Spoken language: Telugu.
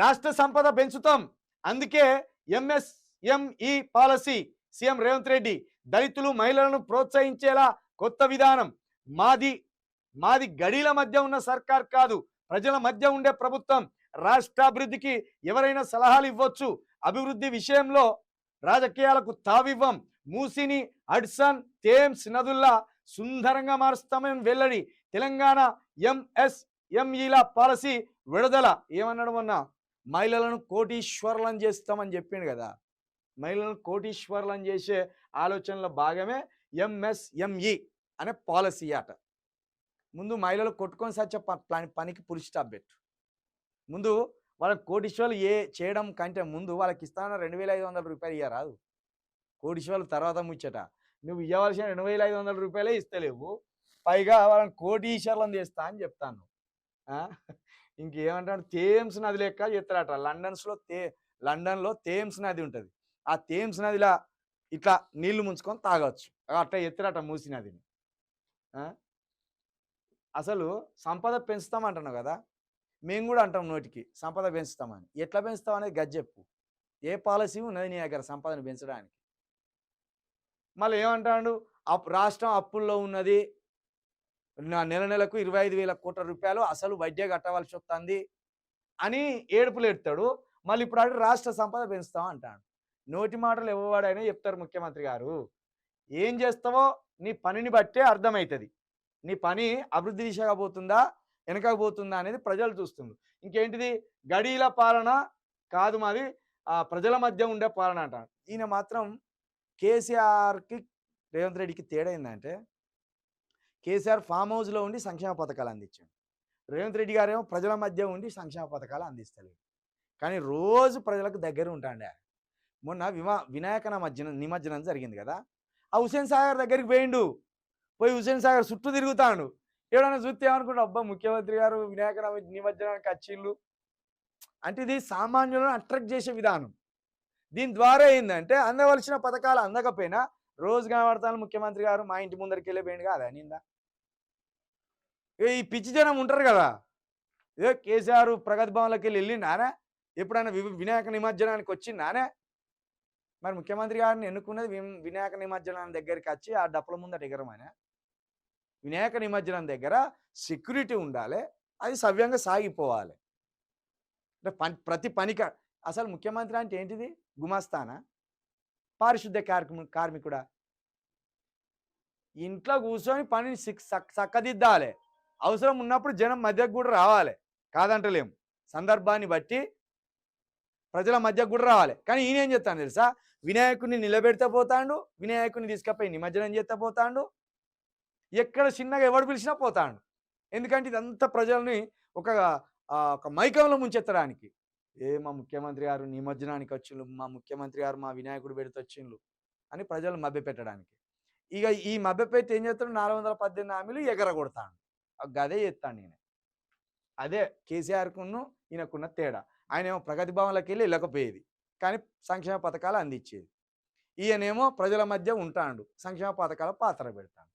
రాష్ట్ర సంపద పెంచుతాం. అందుకే MSME policy CM Revanth Reddy దళితులు మహిళలను ప్రోత్సహించేలా కొత్త విధానం. మాది మాది గడీల మధ్య ఉన్న సర్కార్ కాదు. ప్రజల మధ్య ఉండే ప్రభుత్వం. రాష్ట్రాభివృద్ధికి ఎవరైనా సలహాలు ఇవ్వచ్చు. అభివృద్ధి విషయంలో రాజకీయాలకు తావివ్వం. మూసిని హడ్సన్ థేమ్స్ నదుల్లా సుందరంగా మారుస్తామని వెల్లడి. తెలంగాణ ఎంఎస్ఎంఈల పాలసీ విడుదల. ఏమన్నాడు మొన్న? మహిళలను కోటీశ్వరులను చేస్తామని చెప్పిండు కదా! మహిళలను కోటీశ్వరులను చేసే ఆలోచనలో భాగమే ఎంఎస్ఎంఈ అనే పాలసీ అట ముందు మహిళలు కొట్టుకొని సచ్చే పని పనికి పురుష స్టాప్ పెట్టు. ముందు వాళ్ళకి కోటీశ్వర్లు ఏ చేయడం కంటే ముందు వాళ్ళకి ఇస్తానన్న రెండు వేల ఐదు వందల రూపాయలు ఇయ్యరాదు కోటీశ్వర్లు తర్వాత ముచ్చట. నువ్వు ఇవ్వవలసిన రెండు వేల ఐదు వందల రూపాయలే ఇస్తలేవు. పైగా వాళ్ళని కోటీశ్వర్లను చేస్తా అని చెప్తాను. ఇంకేమంటాడు? థేమ్స్ నది లెక్క చెప్తారట లండన్స్లో తే లండన్లో థేమ్స్ నది ఉంటుంది. ఆ థేమ్స్ నదిలా ఇట్లా నీళ్ళు ముంచుకొని తాగొచ్చు. అట్లా ఎత్తిరట మూసి నదిని. అసలు సంపద పెంచుతామంటున్నావు కదా? మేము కూడా అంటాం నోటికి సంపద పెంచుతామని. ఎట్లా పెంచుతాం అనేది ఏ పాలసీ ఉన్నది నీ దగ్గర సంపదను పెంచడానికి? మళ్ళీ ఏమంటాడు? అప్ రాష్ట్రం అప్పుల్లో ఉన్నది నెల నెలకు ఇరవై ఐదు వేల కోట్ల రూపాయలు అసలు వడ్డీ కట్టవలసి వస్తుంది అని ఏడుపులు ఎడతాడు. మళ్ళీ ఇప్పుడు అడిగి రాష్ట్ర సంపద పెంచుతాం అంటాడు. నోటి మాటలు ఇవ్వవాడైనా చెప్తారు ముఖ్యమంత్రి గారు. ఏం చేస్తావో నీ పనిని బట్టే అర్థమవుతుంది నీ పని అభివృద్ధి దిశగా పోతుందా వెనకపోతుందా అనేది ప్రజలు చూస్తుంది. ఇంకేంటిది? గడీల పాలన కాదు మాది. ఆ, ప్రజల మధ్య ఉండే పాలన అంటాడు. ఈయన మాత్రం కేసీఆర్కి రేవంత్ రెడ్డికి తేడా ఏంటంటే కేసీఆర్ ఫామ్ హౌస్లో ఉండి సంక్షేమ పథకాలు అందించాడు. రేవంత్ రెడ్డి గారేమో ప్రజల మధ్య ఉండి సంక్షేమ పథకాలు అందిస్తలేడు. కానీ రోజు ప్రజలకు దగ్గర ఉంటాండే మొన్న విమా వినాయక నిమజ్జనం నిమజ్జనం జరిగింది కదా? ఆ హుసేన్ సాగర్ దగ్గరికి పోయిండు. పోయి హుసేన్ సాగర్ చుట్టూ తిరుగుతాడు. ఎవడన్నా చూస్తే ఏమనుకుంటా అబ్బా ముఖ్యమంత్రి గారు వినాయక నిమజ్జనానికి వచ్చిళ్ళు అంటే ఇది సామాన్యులను అట్రాక్ట్ చేసే విధానం. దీని ద్వారా ఏంటంటే అందవలసిన పథకాలు అందకపోయినా రోజు కనబడతాను ముఖ్యమంత్రి గారు మా ఇంటి ముందరికి వెళ్ళిపోయింది కాదు కదా నిందా ఏ ఈ పిచ్చి జనం ఉంటారు కదా. ఏ కేసీఆర్ ప్రగతి భవన్లోకి వెళ్ళి నానే ఎప్పుడైనా వి- వినాయక నిమజ్జనానికి వచ్చిందానే మరి ముఖ్యమంత్రి గారిని ఎన్నుకున్నది వినాయక నిమజ్జనం దగ్గరికి వచ్చి ఆ డప్పుల ముందట ఎగరమనే? వినాయక నిమజ్జనం దగ్గర సెక్యూరిటీ ఉండాలి అది సవ్యంగా సాగిపోవాలి. అంటే పని ప్రతి పనిక అసలు ముఖ్యమంత్రి అంటే ఏంటిది? గుమాస్తానా? పారిశుద్ధ కార్మి కార్మికుడా? ఇంట్లో కూర్చొని పనిని చక్కదిద్దాలి అవసరం ఉన్నప్పుడు జనం మధ్యకు కూడా రావాలి. కాదంటలేం. సందర్భాన్ని బట్టి ప్రజల మధ్యకు కూడా రావాలి. కానీ ఈయన ఏం చెప్తాను తెలుసా? వినాయకుడిని నిలబెడితే పోతాడు వినాయకుడిని తీసుకపోయి నిమజ్జనం చేస్తే పోతాడు ఎక్కడ చిన్నగా ఎవడు పిలిచినా పోతాడు. ఎందుకంటే ఇదంతా ప్రజల్ని ఒక ఒక మైకంలో ముంచెత్తడానికి. ఏ మా ముఖ్యమంత్రి గారు నిమజ్జనానికి వచ్చిండ్రు మా ముఖ్యమంత్రి గారు మా వినాయకుడు పెడితే వచ్చిండ్రు అని ప్రజలు మభ్యపెట్టడానికి ఇక ఈ మభ్యపెట్టి ఏం చేస్తాడు? నాలుగు వందల పద్దెనిమిది హామీలు ఎగరగొడతాడు. గదే చేస్తాను నేను అదే కేసీఆర్కును ఈయనకున్న తేడా. ఆయన ఏమో ప్రగతి భవన్లోకి వెళ్ళి వెళ్ళకపోయేది. కానీ సంక్షేమ పథకాలు అందించేది ఈయనేమో ప్రజల మధ్య ఉంటాడు. సంక్షేమ పథకాల పాత్ర పెడతాడు.